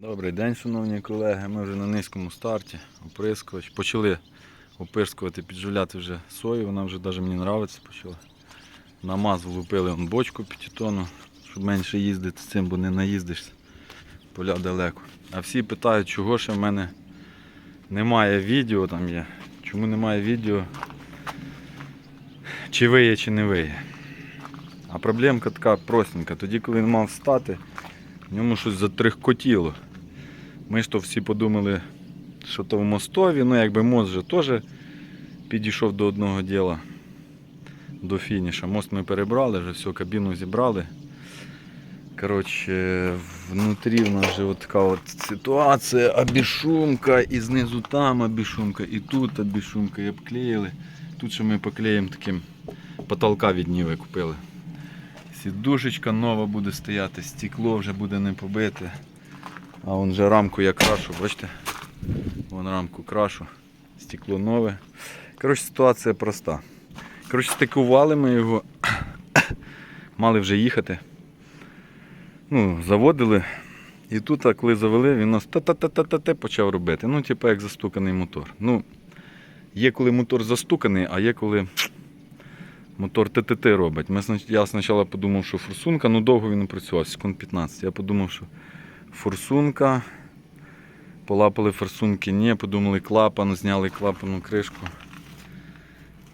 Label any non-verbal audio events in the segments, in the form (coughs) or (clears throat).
Добрий день, шановні колеги. Ми вже на низькому старті. Оприскувач. Почали оприскувати, підживляти вже сою, вона вже навіть мені подобається почала. На маз влупили он бочку п'ятитонну, щоб менше їздити з цим, бо не наїздишся. Поля далеко. А всі питають, чого ще в мене немає відео там є. Чому немає відео, чи виє, чи не виє. А проблемка така простенька. Тоді, коли він мав встати, в ньому щось затрихкотіло. Ми ж то всі подумали, що то в мостові, ну якби мост вже теж підійшов до одного діла, до фініша. Мост ми перебрали, вже все, кабіну зібрали. Коротше, внутрі в нас вже от така от ситуація, обішумка, і знизу там обішумка, і тут обішумка, і обклеїли. Тут ще ми поклеїмо таким потолка від Ніви купили. Сідушечка нова буде стояти, стекло вже буде не побите. А вон вже рамку я крашу, бачите? Вон рамку крашу, стекло нове. Коротше, ситуація проста. Коротше, стикували ми його, (coughs) мали вже їхати. Ну, заводили. І тут, коли завели, він нас та-та-та-та-та почав робити. Ну, типу як застуканий мотор. Ну, є коли мотор застуканий, а є коли мотор ТТТ робить. Ми, я спочатку подумав, що форсунка, ну довго він не працював, секунд 15. Я подумав, що форсунка. Полапали форсунки, ні, подумали клапан, зняли клапану кришку.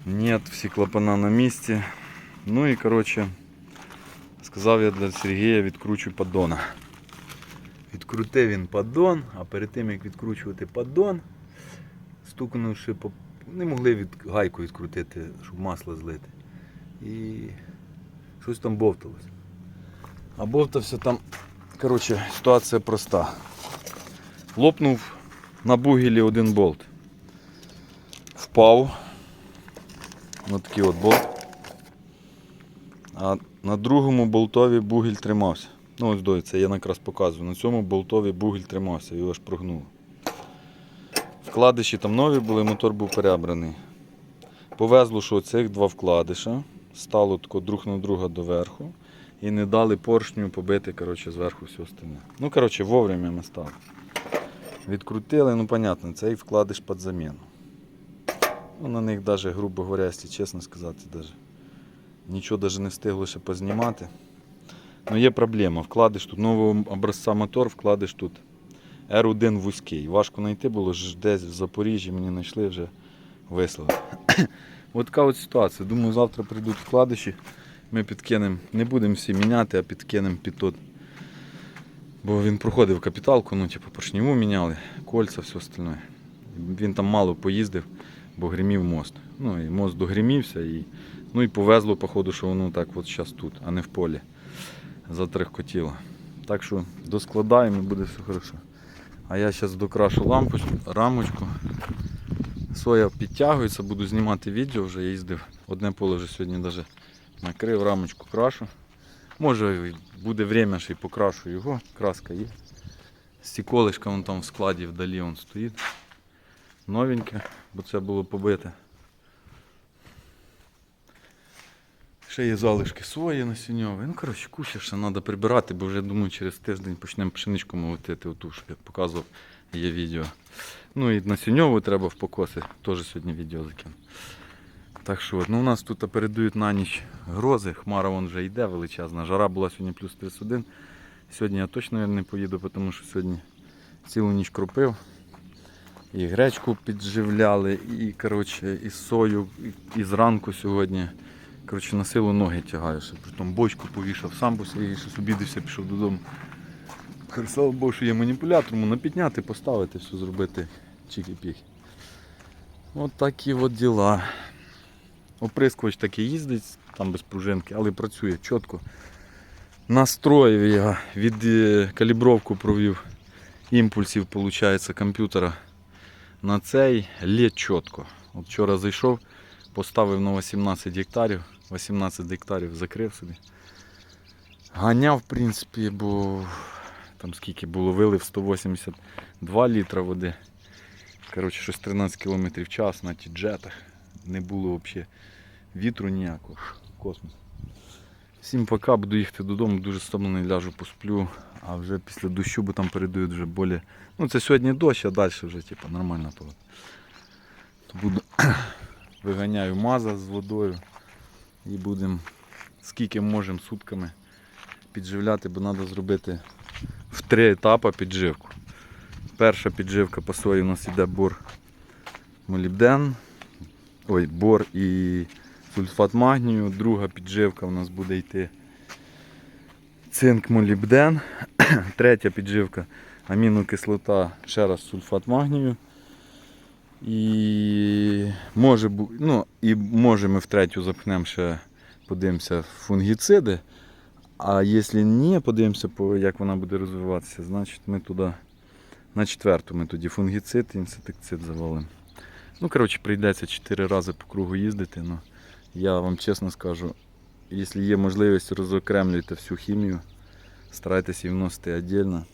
Ні, всі клапана на місці. Ну і коротше, сказав я для Сергія відкручу поддона. Відкрутив він поддон, а перед тим як відкручувати поддон, стукнувши по. Не могли від... гайку відкрутити, щоб масло злити. І щось там бовталось. А бовтався там, коротше, ситуація проста. Лопнув на бугілі один болт. Впав. на такий от болт. А на другому болтові бугіль тримався. Ну ось до я якраз показую. На цьому болтові бугіль тримався, його аж прогнуло. Вкладиші там нові були, мотор був перебраний. Повезло, що цих два вкладиша стало друг на друга доверху і не дали поршню побити коротше, зверху все остальне. Ну, коротше, вовремя ми стали. Відкрутили, ну, понятно, цей вкладиш під заміну. Ну, на них навіть, грубо говоря, якщо чесно сказати, даже, нічого навіть не встигло ще познімати. Ну, є проблема. Вкладиш тут нового образця мотор, вкладиш тут R1 вузький. Важко знайти було, десь в Запоріжжі мені знайшли вже вислали. (coughs) От така от ситуація. Думаю, завтра прийдуть вкладиші. Ми підкинемо, не будемо всі міняти, а підкинемо під тот. Бо він проходив капіталку, ну, типу, поршневу міняли, кольця, все остальне. Він там мало поїздив, бо гримів мост. Ну і мост догримівся і, ну, і повезло, походу, що воно так от зараз тут, а не в полі. Затрехкотіло. Так що доскладаємо і буде все хорошо. А я зараз докрашу лампочку, рамочку. Соя підтягується, буду знімати відео, вже їздив. Одне поле вже сьогодні навіть накрив, рамочку крашу. Може буде время, що і покрашу його, краска є. Стіколишка вон там в складі вдалі он стоїть. Новеньке, бо це було побите. Ще є залишки сої насінньові. Ну, коротше, куча ще треба прибирати, бо вже думаю, через тиждень почнемо пшеничку молотити, оту, що я показував, є відео. Ну і насінньову треба в покоси, теж сьогодні відео закину. Так що, ну у нас тут передають на ніч грози, хмара вон вже йде величезна. Жара була сьогодні плюс 31. Сьогодні я точно не поїду, тому що сьогодні цілу ніч кропив. І гречку підживляли, і, коротше, і сою, і, і зранку сьогодні. Коротше, на силу ноги тягаю, ще притом бочку повішав, сам бо Сергій щось обідався, пішов додому. Слава Богу, що є маніпулятор, можна підняти, поставити, все зробити чики-піки. От такі от діла. Оприскувач таки їздить, там без пружинки, але працює чітко. Настроїв я від е, калібровку провів імпульсів, виходить, комп'ютера на цей лє чітко. От вчора зайшов, поставив на 18 гектарів, 18 гектарів закрив собі. Ганяв, в принципі, бо там скільки було, вилив 182 літра води. Коротше, щось 13 км в час на тіджетах. Не було взагалі вітру ніякого. Космос. Всім пока, буду їхати додому, дуже стомлений, ляжу посплю, а вже після дощу, бо там передають вже болі. Ну це сьогодні дощ, а далі вже типу, нормальна погода. Буду (clears throat) виганяю маза з водою і будемо скільки можемо сутками підживляти, бо треба зробити в три етапи підживку. Перша підживка по сої у нас йде бор молібден, ой, бор і сульфат магнію. Друга підживка у нас буде йти цинк молібден. (clears throat) Третя підживка амінокислота, ще раз сульфат магнію. І може, ну, і може ми в третю запхнемо ще, подивимося, фунгіциди. А якщо ні, подивимося, як вона буде розвиватися, значить ми туди на четверту ми тоді фунгіцид і інсектицид завалимо. Ну, коротше, прийдеться 4 рази по кругу їздити. Ну, я вам чесно скажу, якщо є можливість, розокремлюйте всю хімію, старайтесь її вносити віддільно.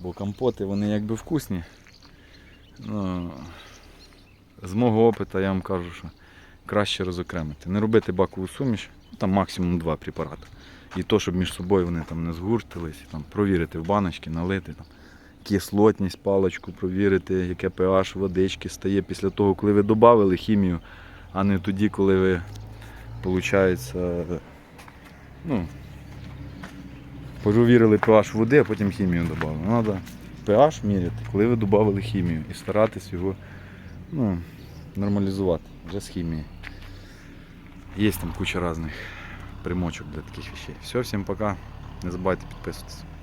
Бо компоти вони якби вкусні. Ну, з мого опиту я вам кажу, що краще розокремити. Не робити бакову суміш, там максимум два препарати. І то, щоб між собою вони там не згуртились, там, провірити в баночки, налити. Там, кислотність, паличку, провірити, яке pH водички стає після того, коли ви додали хімію, а не тоді, коли ви, виходить, ну, провірили pH води, а потім хімію додали. Треба pH міряти, коли ви додали хімію і старатись його ну, нормалізувати вже з хімією. Є там куча різних примочок для таких вещей. Все, всім пока. Не забувайте підписуватися.